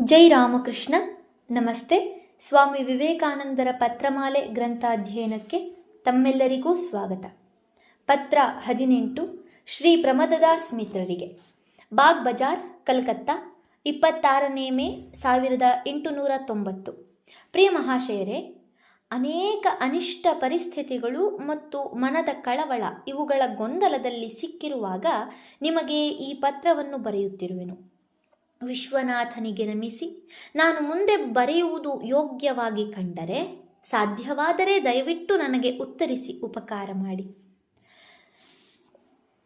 ಜೈ ರಾಮಕೃಷ್ಣ. ನಮಸ್ತೆ. ಸ್ವಾಮಿ ವಿವೇಕಾನಂದರ ಪತ್ರಮಾಲೆ ಗ್ರಂಥಾಧ್ಯಯನಕ್ಕೆ ತಮ್ಮೆಲ್ಲರಿಗೂ ಸ್ವಾಗತ. ಪತ್ರ ಹದಿನೆಂಟು, ಶ್ರೀ ಪ್ರಮದದಾಸ್ ಮಿತ್ರರಿಗೆ. ಬಾಗ್ ಬಜಾರ್, ಕಲ್ಕತ್ತಾ, ಇಪ್ಪತ್ತಾರನೇ ಮೇ, ಸಾವಿರದ ಎಂಟುನೂರ ತೊಂಬತ್ತು. ಪ್ರಿಯ ಮಹಾಶಯರೇ, ಅನೇಕ ಅನಿಷ್ಟ ಪರಿಸ್ಥಿತಿಗಳು ಮತ್ತು ಮನದ ಕಳವಳ ಇವುಗಳ ಗೊಂದಲದಲ್ಲಿ ಸಿಕ್ಕಿರುವಾಗ ನಿಮಗೆ ಈ ಪತ್ರವನ್ನು ಬರೆಯುತ್ತಿರುವೆನು. ವಿಶ್ವನಾಥನಿಗೆ ನಮಿಸಿ, ನಾನು ಮುಂದೆ ಬರೆಯುವುದು ಯೋಗ್ಯವಾಗಿ ಕಂಡರೆ ಸಾಧ್ಯವಾದರೆ ದಯವಿಟ್ಟು ನನಗೆ ಉತ್ತರಿಸಿ ಉಪಕಾರ ಮಾಡಿ.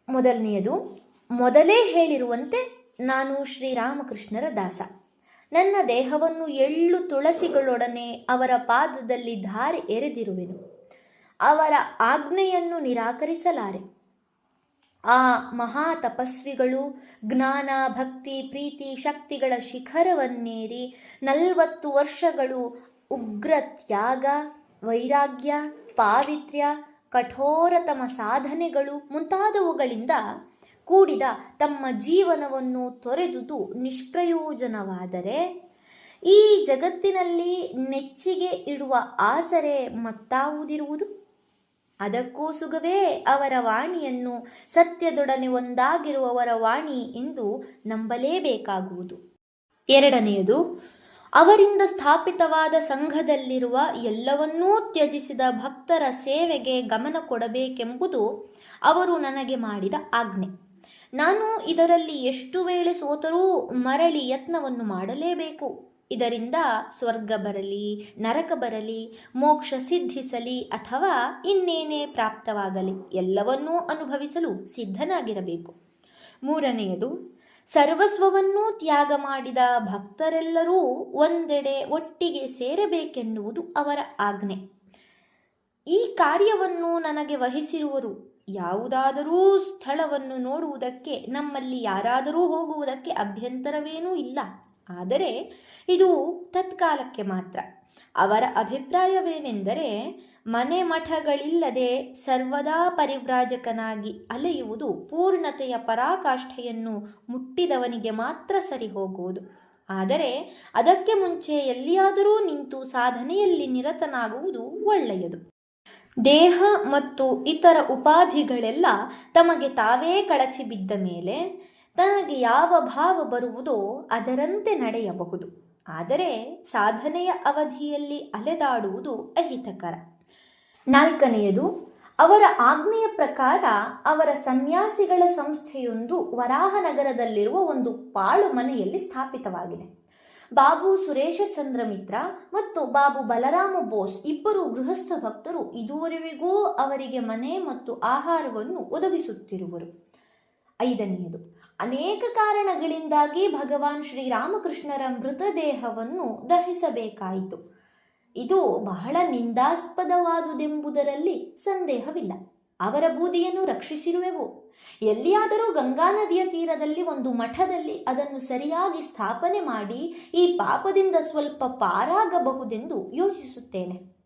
ಮೊದಲನೆಯದು, ಮೊದಲೇ ಹೇಳಿರುವಂತೆ ನಾನು ಶ್ರೀರಾಮಕೃಷ್ಣರ ದಾಸ. ನನ್ನ ದೇಹವನ್ನು ಎಳ್ಳು ತುಳಸಿಗಳೊಡನೆ ಅವರ ಪಾದದಲ್ಲಿ ಧಾರೆ ಎರೆದಿರುವೆನು. ಅವರ ಆಜ್ಞೆಯನ್ನು ನಿರಾಕರಿಸಲಾರೆ. ಆ ಮಹಾ ತಪಸ್ವಿಗಳು ಜ್ಞಾನ, ಭಕ್ತಿ, ಪ್ರೀತಿ, ಶಕ್ತಿಗಳ ಶಿಖರವನ್ನೇರಿ ನಲವತ್ತು ವರ್ಷಗಳು ಉಗ್ರ ತ್ಯಾಗ, ವೈರಾಗ್ಯ, ಪಾವಿತ್ರ್ಯ ಕಠೋರತಮ ಸಾಧನೆಗಳು ಮುಂತಾದವುಗಳಿಂದ ಕೂಡಿದ ತಮ್ಮ ಜೀವನವನ್ನು ತೊರೆದುದು ನಿಷ್ಪ್ರಯೋಜನವಾದರೆ, ಈ ಜಗತ್ತಿನಲ್ಲಿ ನೆಚ್ಚಿಗೆ ಇಡುವ ಆಸರೆ ಮತ್ತಾವುದಿರುವುದು? ಅದಕ್ಕೂ ಸುಗವೇ ಅವರ ವಾಣಿಯನ್ನು ಸತ್ಯದೊಡನೆ ಒಂದಾಗಿರುವವರ ವಾಣಿ ಎಂದು ನಂಬಲೇಬೇಕಾಗುವುದು. ಎರಡನೆಯದು, ಅವರಿಂದ ಸ್ಥಾಪಿತವಾದ ಸಂಘದಲ್ಲಿರುವ ಎಲ್ಲವನ್ನೂ ತ್ಯಜಿಸಿದ ಭಕ್ತರ ಸೇವೆಗೆ ಗಮನ ಕೊಡಬೇಕೆಂಬುದು ಅವರು ನನಗೆ ಮಾಡಿದ ಆಜ್ಞೆ. ನಾನು ಇದರಲ್ಲಿ ಎಷ್ಟು ವೇಳೆ ಸೋತರೂ ಮರಳಿ ಯತ್ನವನ್ನು ಮಾಡಲೇಬೇಕು. ಇದರಿಂದ ಸ್ವರ್ಗ ಬರಲಿ, ನರಕ ಬರಲಿ, ಮೋಕ್ಷ ಸಿದ್ಧಿಸಲಿ ಅಥವಾ ಇನ್ನೇನೇ ಪ್ರಾಪ್ತವಾಗಲಿ ಎಲ್ಲವನ್ನೂ ಅನುಭವಿಸಲು ಸಿದ್ಧನಾಗಿರಬೇಕು. ಮೂರನೆಯದು, ಸರ್ವಸ್ವವನ್ನೂ ತ್ಯಾಗ ಮಾಡಿದ ಭಕ್ತರೆಲ್ಲರೂ ಒಂದೆಡೆ ಒಟ್ಟಿಗೆ ಸೇರಬೇಕೆನ್ನುವುದು ಅವರ ಆಜ್ಞೆ. ಈ ಕಾರ್ಯವನ್ನು ನನಗೆ ವಹಿಸಿರುವರು. ಯಾವುದಾದರೂ ಸ್ಥಳವನ್ನು ನೋಡುವುದಕ್ಕೆ, ನಮ್ಮಲ್ಲಿ ಯಾರಾದರೂ ಹೋಗುವುದಕ್ಕೆ ಅಭ್ಯಂತರವೇನೂ ಇಲ್ಲ. ಆದರೆ ಇದು ತತ್ಕಾಲಕ್ಕೆ ಮಾತ್ರ. ಅವರ ಅಭಿಪ್ರಾಯವೇನೆಂದರೆ ಮನೆ ಮಠಗಳಿಲ್ಲದೆ ಸರ್ವದಾ ಪರಿವ್ರಾಜಕನಾಗಿ ಅಲೆಯುವುದು ಪೂರ್ಣತೆಯ ಪರಾಕಾಷ್ಠೆಯನ್ನು ಮುಟ್ಟಿದವನಿಗೆ ಮಾತ್ರ ಸರಿ ಹೋಗುವುದು ಆದರೆ ಅದಕ್ಕೆ ಮುಂಚೆ ಎಲ್ಲಿಯಾದರೂ ನಿಂತು ಸಾಧನೆಯಲ್ಲಿ ನಿರತನಾಗುವುದು ಒಳ್ಳೆಯದು. ದೇಹ ಮತ್ತು ಇತರ ಉಪಾಧಿಗಳೆಲ್ಲ ತಮಗೆ ತಾವೇ ಕಳಚಿ ಬಿದ್ದ ಮೇಲೆ ತನಗೆ ಯಾವ ಭಾವ ಬರುವುದೋ ಅದರಂತೆ ನಡೆಯಬಹುದು. ಆದರೆ ಸಾಧನೆಯ ಅವಧಿಯಲ್ಲಿ ಅಲೆದಾಡುವುದು ಅಹಿತಕರ. ನಾಲ್ಕನೆಯದು, ಅವರ ಆಜ್ಞೆಯ ಪ್ರಕಾರ ಅವರ ಸನ್ಯಾಸಿಗಳ ಸಂಸ್ಥೆಯೊಂದು ವರಾಹನಗರದಲ್ಲಿರುವ ಒಂದು ಪಾಳು ಮನೆಯಲ್ಲಿ ಸ್ಥಾಪಿತವಾಗಿದೆ. ಬಾಬು ಸುರೇಶ ಚಂದ್ರ ಮಿತ್ರ ಮತ್ತು ಬಾಬು ಬಲರಾಮ ಬೋಸ್ ಇಬ್ಬರು ಗೃಹಸ್ಥ ಭಕ್ತರು ಇದುವರೆಗೂ ಅವರಿಗೆ ಮನೆ ಮತ್ತು ಆಹಾರವನ್ನು ಒದಗಿಸುತ್ತಿರುವರು. ಐದನೆಯದು. ಅನೇಕ ಕಾರಣಗಳಿಂದಾಗಿ ಭಗವಾನ್ ಶ್ರೀರಾಮಕೃಷ್ಣರ ಮೃತದೇಹವನ್ನು ದಹಿಸಬೇಕಾಯಿತು. ಇದು ಬಹಳ ನಿಂದಾಸ್ಪದವಾದುದೆಂಬುದರಲ್ಲಿ ಸಂದೇಹವಿಲ್ಲ. ಅವರ ಬೂದಿಯನ್ನು ರಕ್ಷಿಸಿರುವೆವು. ಎಲ್ಲಿಯಾದರೂ ಗಂಗಾ ನದಿಯ ತೀರದಲ್ಲಿ ಒಂದು ಮಠದಲ್ಲಿ ಅದನ್ನು ಸರಿಯಾಗಿ ಸ್ಥಾಪನೆ ಮಾಡಿ ಈ ಪಾಪದಿಂದ ಸ್ವಲ್ಪ ಪಾರಾಗಬಹುದೆಂದು ಯೋಚಿಸುತ್ತೇನೆ.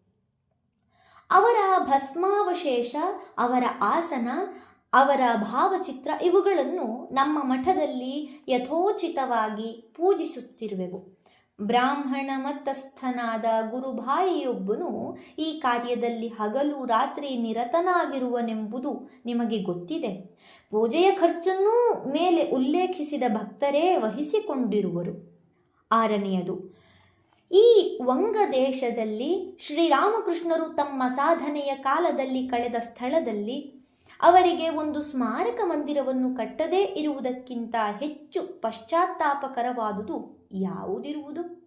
ಅವರ ಭಸ್ಮಾವಶೇಷ, ಅವರ ಆಸನ ಅವರ ಭಾವಚಿತ್ರ ಇವುಗಳನ್ನು ನಮ್ಮ ಮಠದಲ್ಲಿ ಯಥೋಚಿತವಾಗಿ ಪೂಜಿಸುತ್ತಿರುವೆವು. ಬ್ರಾಹ್ಮಣ ಮತಸ್ಥನಾದ ಗುರುಭಾಯಿಯೊಬ್ಬನು ಈ ಕಾರ್ಯದಲ್ಲಿ ಹಗಲು ರಾತ್ರಿ ನಿರತನಾಗಿರುವನೆಂಬುದು ನಿಮಗೆ ಗೊತ್ತಿದೆ. ಪೂಜೆಯ ಖರ್ಚನ್ನೂ ಮೇಲೆ ಉಲ್ಲೇಖಿಸಿದ ಭಕ್ತರೇ ವಹಿಸಿಕೊಂಡಿರುವರು. ಆರನೆಯದು, ಈ ವಂಗ ದೇಶದಲ್ಲಿ ಶ್ರೀರಾಮಕೃಷ್ಣರು ತಮ್ಮ ಸಾಧನೆಯ ಕಾಲದಲ್ಲಿ ಕಳೆದ ಸ್ಥಳದಲ್ಲಿ ಅವರಿಗೆ ಒಂದು ಸ್ಮಾರಕ ಮಂದಿರವನ್ನು ಕಟ್ಟದೇ ಇರುವುದಕ್ಕಿಂತ ಹೆಚ್ಚು ಪಶ್ಚಾತ್ತಾಪಕರವಾದುದು ಯಾವುದಿರುವುದು?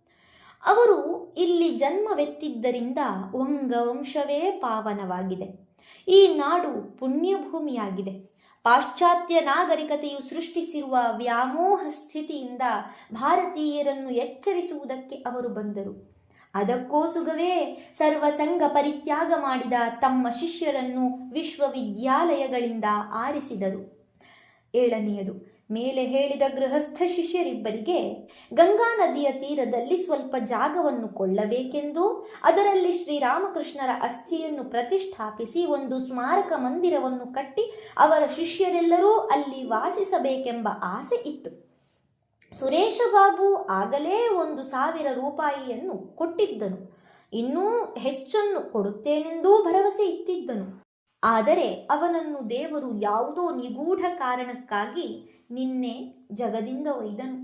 ಅವರು ಇಲ್ಲಿ ಜನ್ಮವೆತ್ತಿದ್ದರಿಂದ ವಂಗವಂಶವೇ ಪಾವನವಾಗಿದೆ. ಈ ನಾಡು ಪುಣ್ಯಭೂಮಿಯಾಗಿದೆ. ಪಾಶ್ಚಾತ್ಯ ನಾಗರಿಕತೆಯು ಸೃಷ್ಟಿಸಿರುವ ವ್ಯಾಮೋಹ ಸ್ಥಿತಿಯಿಂದ ಭಾರತೀಯರನ್ನು ಎಚ್ಚರಿಸುವುದಕ್ಕೆ ಅವರು ಬಂದರು. ಅದಕ್ಕೋಸುಗವೇ ಸರ್ವಸಂಗ ಪರಿತ್ಯಾಗ ಮಾಡಿದ ತಮ್ಮ ಶಿಷ್ಯರನ್ನು ವಿಶ್ವವಿದ್ಯಾಲಯಗಳಿಂದ ಆರಿಸಿದರು. ಏಳನೆಯದು, ಮೇಲೆ ಹೇಳಿದ ಗೃಹಸ್ಥ ಶಿಷ್ಯರಿಬ್ಬರಿಗೆ ಗಂಗಾ ನದಿಯ ತೀರದಲ್ಲಿ ಸ್ವಲ್ಪ ಜಾಗವನ್ನು ಕೊಳ್ಳಬೇಕೆಂದು, ಅದರಲ್ಲಿ ಶ್ರೀರಾಮಕೃಷ್ಣರ ಅಸ್ಥಿಯನ್ನು ಪ್ರತಿಷ್ಠಾಪಿಸಿ ಒಂದು ಸ್ಮಾರಕ ಮಂದಿರವನ್ನು ಕಟ್ಟಿ ಅವರ ಶಿಷ್ಯರೆಲ್ಲರೂ ಅಲ್ಲಿ ವಾಸಿಸಬೇಕೆಂಬ ಆಸೆ ಇತ್ತು. ಸುರೇಶ ಬಾಬು ಆಗಲೇ ಒಂದು ಸಾವಿರ ರೂಪಾಯಿಯನ್ನು ಕೊಟ್ಟಿದ್ದನು. ಇನ್ನೂ ಹೆಚ್ಚನ್ನು ಕೊಡುತ್ತೇನೆಂದೂ ಭರವಸೆ ಇತ್ತಿದ್ದನು ಆದರೆ ಅವನನ್ನು ದೇವರು ಯಾವುದೋ ನಿಗೂಢ ಕಾರಣಕ್ಕಾಗಿ ನಿನ್ನೆ ಜಗದಿಂದ ಒಯ್ದನು.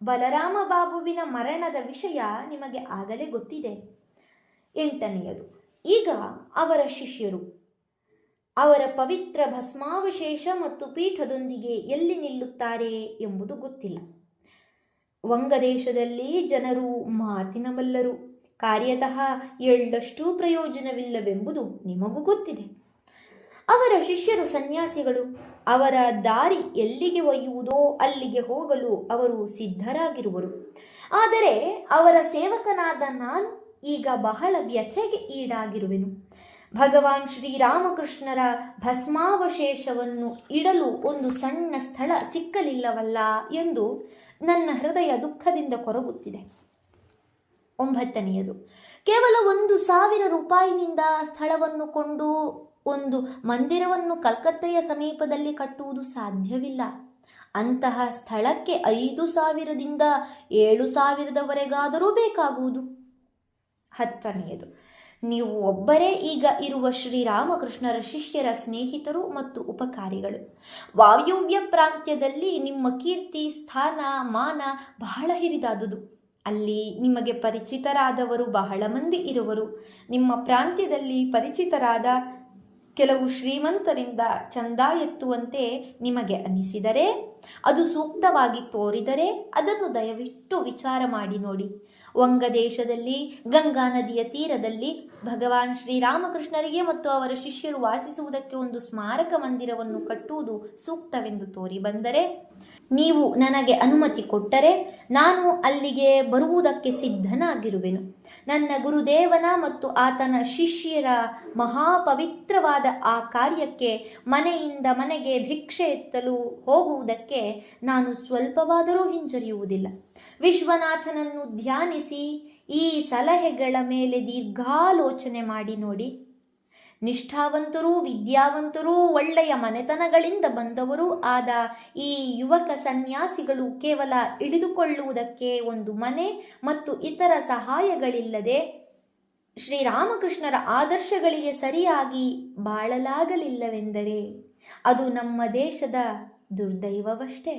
ಬಲರಾಮ ಬಾಬುವಿನ ಮರಣದ ವಿಷಯ ನಿಮಗೆ ಆಗಲೇ ಗೊತ್ತಿದೆ. ಎಂಟನೆಯದು, ಈಗ ಅವರ ಶಿಷ್ಯರು. ಅವರ ಪವಿತ್ರ ಭಸ್ಮಾವಶೇಷ ಮತ್ತು ಪೀಠದೊಂದಿಗೆ ಎಲ್ಲಿ ನಿಲ್ಲುತ್ತಾರೆ ಎಂಬುದು ಗೊತ್ತಿಲ್ಲ. ವಂಗದೇಶದಲ್ಲಿ ಜನರು ಮಾತಿನ ಬಲ್ಲರು ಕಾರ್ಯತಃ ಎಳ್ಳಷ್ಟು ಪ್ರಯೋಜನವಿಲ್ಲವೆಂಬುದು ನಿಮಗೂ ಗೊತ್ತಿದೆ. ಅವರ ಶಿಷ್ಯರು ಸನ್ಯಾಸಿಗಳು, ಅವರ ದಾರಿ ಎಲ್ಲಿಗೆ ಒಯ್ಯುವುದೋ ಅಲ್ಲಿಗೆ ಹೋಗಲು ಅವರು ಸಿದ್ಧರಾಗಿರುವರು. ಆದರೆ ಅವರ ಸೇವಕನಾದ ನಾನು ಈಗ ಬಹಳ ವ್ಯಥೆಗೆ ಈಡಾಗಿರುವೆನು. ಭಗವಾನ್ ಶ್ರೀರಾಮಕೃಷ್ಣರ ಭಸ್ಮಾವಶೇಷವನ್ನು ಇಡಲು ಒಂದು ಸಣ್ಣ ಸ್ಥಳ ಸಿಕ್ಕಲಿಲ್ಲವಲ್ಲ ಎಂದು ನನ್ನ ಹೃದಯ ದುಃಖದಿಂದ ಕೊರಗುತ್ತಿದೆ. ಒಂಬತ್ತನೆಯದು, ಕೇವಲ ಒಂದು ಸಾವಿರ ರೂಪಾಯಿನಿಂದ ಸ್ಥಳವನ್ನು ಕೊಂಡು ಒಂದು ಮಂದಿರವನ್ನು ಕಲ್ಕತ್ತೆಯ ಸಮೀಪದಲ್ಲಿ ಕಟ್ಟುವುದು ಸಾಧ್ಯವಿಲ್ಲ. ಅಂತಹ ಸ್ಥಳಕ್ಕೆ ಐದು ಸಾವಿರದಿಂದ ಏಳು ಸಾವಿರದವರೆಗಾದರೂ ಬೇಕಾಗುವುದು. ಹತ್ತನೆಯದು ನೀವು ಒಬ್ಬರೇ ಈಗ ಇರುವ ಶ್ರೀರಾಮಕೃಷ್ಣರ ಶಿಷ್ಯರ ಸ್ನೇಹಿತರು ಮತ್ತು ಉಪಕಾರಿಗಳು. ವಾಯುವ್ಯ ಪ್ರಾಂತ್ಯದಲ್ಲಿ ನಿಮ್ಮ ಕೀರ್ತಿ, ಸ್ಥಾನ, ಮಾನ ಬಹಳ ಹಿರಿದಾದುದು. ಅಲ್ಲಿ ನಿಮಗೆ ಪರಿಚಿತರಾದವರು ಬಹಳ ಮಂದಿ ಇರುವರು. ನಿಮ್ಮ ಪ್ರಾಂತ್ಯದಲ್ಲಿ ಪರಿಚಿತರಾದ ಕೆಲವು ಶ್ರೀಮಂತರಿಂದ ಚಂದ ಎತ್ತುವಂತೆ ನಿಮಗೆ ಅನಿಸಿದರೆ, ಅದು ಸೂಕ್ತವಾಗಿ ತೋರಿದರೆ ಅದನ್ನು ದಯವಿಟ್ಟು ವಿಚಾರ ಮಾಡಿ ನೋಡಿ. ವಂಗದೇಶದಲ್ಲಿ, ಗಂಗಾ ನದಿಯ ತೀರದಲ್ಲಿ ಭಗವಾನ್ ಶ್ರೀರಾಮಕೃಷ್ಣರಿಗೆ ಮತ್ತು ಅವರ ಶಿಷ್ಯರು ವಾಸಿಸುವುದಕ್ಕೆ ಒಂದು ಸ್ಮಾರಕ ಮಂದಿರವನ್ನು ಕಟ್ಟುವುದು ಸೂಕ್ತವೆಂದು ತೋರಿ ಬಂದರೆ, ನೀವು ನನಗೆ ಅನುಮತಿ ಕೊಟ್ಟರೆ ನಾನು ಅಲ್ಲಿಗೆ ಬರುವುದಕ್ಕೆ ಸಿದ್ಧನಾಗಿರುವೆನು. ನನ್ನ ಗುರುದೇವನ ಮತ್ತು ಆತನ ಶಿಷ್ಯರ ಮಹಾಪವಿತ್ರವಾದ ಆ ಕಾರ್ಯಕ್ಕೆ ಮನೆಯಿಂದ ಮನೆಗೆ ಭಿಕ್ಷೆ ಎತ್ತಲು ಹೋಗುವುದಕ್ಕೆ ನಾನು ಸ್ವಲ್ಪವಾದರೂ ಹಿಂಜರಿಯುವುದಿಲ್ಲ. ವಿಶ್ವನಾಥನನ್ನು ಧ್ಯಾನಿಸಿ ಈ ಸಲಹೆಗಳ ಮೇಲೆ ದೀರ್ಘಾಲೋಚನೆ ಮಾಡಿ ನೋಡಿ. ನಿಷ್ಠಾವಂತರೂ ವಿದ್ಯಾವಂತರೂ ಒಳ್ಳೆಯ ಮನೆತನಗಳಿಂದ ಬಂದವರೂ ಆದ ಈ ಯುವಕ ಸನ್ಯಾಸಿಗಳು ಕೇವಲ ಇಳಿದುಕೊಳ್ಳುವುದಕ್ಕೆ ಒಂದು ಮನೆ ಮತ್ತು ಇತರ ಸಹಾಯಗಳಿಲ್ಲದೆ ಶ್ರೀರಾಮಕೃಷ್ಣರ ಆದರ್ಶಗಳಿಗೆ ಸರಿಯಾಗಿ ಬಾಳಲಾಗಲಿಲ್ಲವೆಂದರೆ ಅದು ನಮ್ಮ ದೇಶದ ದುರ್ದೈವವಷ್ಟೇ.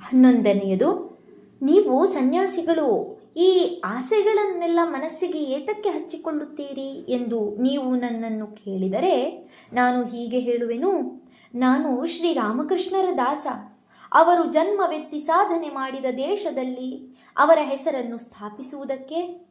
ಹನ್ನೊಂದನೆಯದು ನೀವು ಸನ್ಯಾಸಿಗಳು, ಈ ಆಸೆಗಳನ್ನೆಲ್ಲ ಮನಸ್ಸಿಗೆ ಏತಕ್ಕೆ ಹಚ್ಚಿಕೊಳ್ಳುತ್ತೀರಿ ಎಂದು ನೀವು ನನ್ನನ್ನು ಕೇಳಿದರೆ ನಾನು ಹೀಗೆ ಹೇಳುವೆನು. ನಾನು ಶ್ರೀರಾಮಕೃಷ್ಣರ ದಾಸ. ಅವರು ಜನ್ಮವೆತ್ತಿ ಸಾಧನೆ ಮಾಡಿದ ದೇಶದಲ್ಲಿ ಅವರ ಹೆಸರನ್ನು ಸ್ಥಾಪಿಸುವುದಕ್ಕೆ,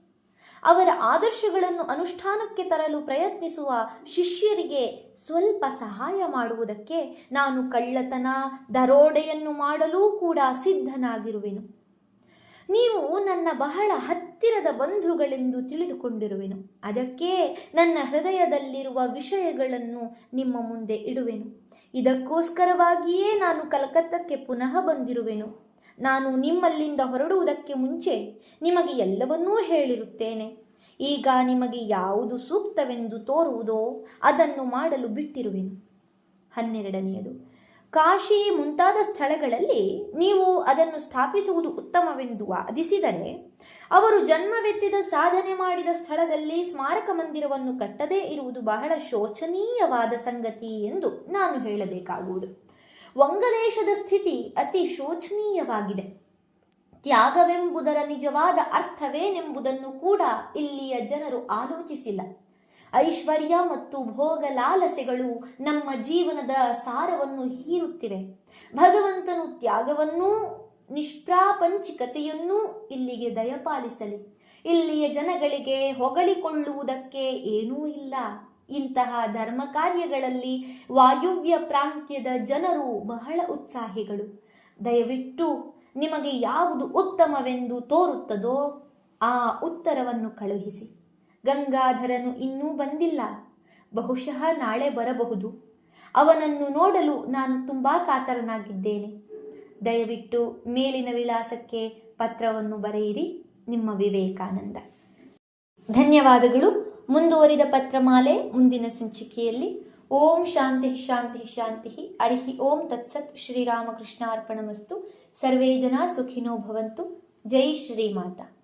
ಅವರ ಆದರ್ಶಗಳನ್ನು ಅನುಷ್ಠಾನಕ್ಕೆ ತರಲು ಪ್ರಯತ್ನಿಸುವ ಶಿಷ್ಯರಿಗೆ ಸ್ವಲ್ಪ ಸಹಾಯ ಮಾಡುವುದಕ್ಕೆ ನಾನು ಕಳ್ಳತನ, ದರೋಡೆಯನ್ನು ಮಾಡಲೂ ಕೂಡ ಸಿದ್ಧನಾಗಿರುವೆನು. ನೀವು ನನ್ನ ಬಹಳ ಹತ್ತಿರದ ಬಂಧುಗಳೆಂದು ತಿಳಿದುಕೊಂಡಿರುವೆನು. ಅದಕ್ಕೆ ನನ್ನ ಹೃದಯದಲ್ಲಿರುವ ವಿಷಯಗಳನ್ನು ನಿಮ್ಮ ಮುಂದೆ ಇಡುವೆನು. ಇದಕ್ಕೋಸ್ಕರವಾಗಿಯೇ ನಾನು ಕಲ್ಕತ್ತಕ್ಕೆ ಪುನಃ ಬಂದಿರುವೆನು. ನಾನು ನಿಮ್ಮಲ್ಲಿಂದ ಹೊರಡುವುದಕ್ಕೆ ಮುಂಚೆ ನಿಮಗೆ ಎಲ್ಲವನ್ನೂ ಹೇಳಿರುತ್ತೇನೆ. ಈಗ ನಿಮಗೆ ಯಾವುದು ಸೂಕ್ತವೆಂದು ತೋರುವುದೋ ಅದನ್ನು ಮಾಡಲು ಬಿಟ್ಟಿರುವೆನು. ಹನ್ನೆರಡನೆಯದು. ಕಾಶಿ ಮುಂತಾದ ಸ್ಥಳಗಳಲ್ಲಿ ನೀವು ಅದನ್ನು ಸ್ಥಾಪಿಸುವುದು ಉತ್ತಮವೆಂದು ವಾದಿಸಿದರೆ, ಅವರು ಜನ್ಮವೆತ್ತಿದ ಸಾಧನೆ ಮಾಡಿದ ಸ್ಥಳದಲ್ಲಿ ಸ್ಮಾರಕ ಮಂದಿರವನ್ನು ಕಟ್ಟದೇ ಇರುವುದು ಬಹಳ ಶೋಚನೀಯವಾದ ಸಂಗತಿ ಎಂದು ನಾನು ಹೇಳಬೇಕಾಗುವುದು. ವಂಗದೇಶದ ಸ್ಥಿತಿ ಅತಿ ಶೋಚನೀಯವಾಗಿದೆ. ತ್ಯಾಗವೆಂಬುದರ ನಿಜವಾದ ಅರ್ಥವೇನೆಂಬುದನ್ನು ಕೂಡ ಇಲ್ಲಿಯ ಜನರು ಆಲೋಚಿಸಿಲ್ಲ. ಐಶ್ವರ್ಯ ಮತ್ತು ಭೋಗ ಲಾಲಸೆಗಳು ನಮ್ಮ ಜೀವನದ ಸಾರವನ್ನು ಹೀರುತ್ತಿವೆ. ಭಗವಂತನು ತ್ಯಾಗವನ್ನೂ ನಿಷ್ಪ್ರಾಪಂಚಿಕತೆಯನ್ನೂ ಇಲ್ಲಿಗೆ ದಯಪಾಲಿಸಲಿ. ಇಲ್ಲಿಯ ಜನಗಳಿಗೆ ಹೊಗಳಿಕೊಳ್ಳುವುದಕ್ಕೆ ಏನೂ ಇಲ್ಲ. ಇಂತಹ ಧರ್ಮ ಕಾರ್ಯಗಳಲ್ಲಿ ವಾಯುವ್ಯ ಪ್ರಾಂತ್ಯದ ಜನರು ಬಹಳ ಉತ್ಸಾಹಿಗಳು. ದಯವಿಟ್ಟು ನಿಮಗೆ ಯಾವುದು ಉತ್ತಮವೆಂದು ತೋರುತ್ತದೋ ಆ ಉತ್ತರವನ್ನು ಕಳುಹಿಸಿ. ಗಂಗಾಧರನು ಇನ್ನೂ ಬಂದಿಲ್ಲ. ಬಹುಶಃ ನಾಳೆ ಬರಬಹುದು. ಅವನನ್ನು ನೋಡಲು ನಾನು ತುಂಬ ಕಾತರನಾಗಿದ್ದೇನೆ. ದಯವಿಟ್ಟು ಮೇಲಿನ ವಿಳಾಸಕ್ಕೆ ಪತ್ರವನ್ನು ಬರೆಯಿರಿ, ನಿಮ್ಮ ವಿವೇಕಾನಂದ. ಧನ್ಯವಾದಗಳು. ಮುಂದುವರಿದ ಪತ್ರಮಾಲೆ ಮುಂದಿನ ಸಂಚಿಕೆಯಲ್ಲಿ. ಓಂ ಶಾಂತಿ ಶಾಂತಿ ಶಾಂತಿ. ಅರಿಹಿ ಓಂ ತತ್ಸತ್. ಶ್ರೀರಾಮಕೃಷ್ಣಾರ್ಪಣಮಸ್ತು ಸರ್ವೇ ಜನ ಸುಖಿನೋ ಭವಂತು. ಜೈ ಶ್ರೀಮಾತಾ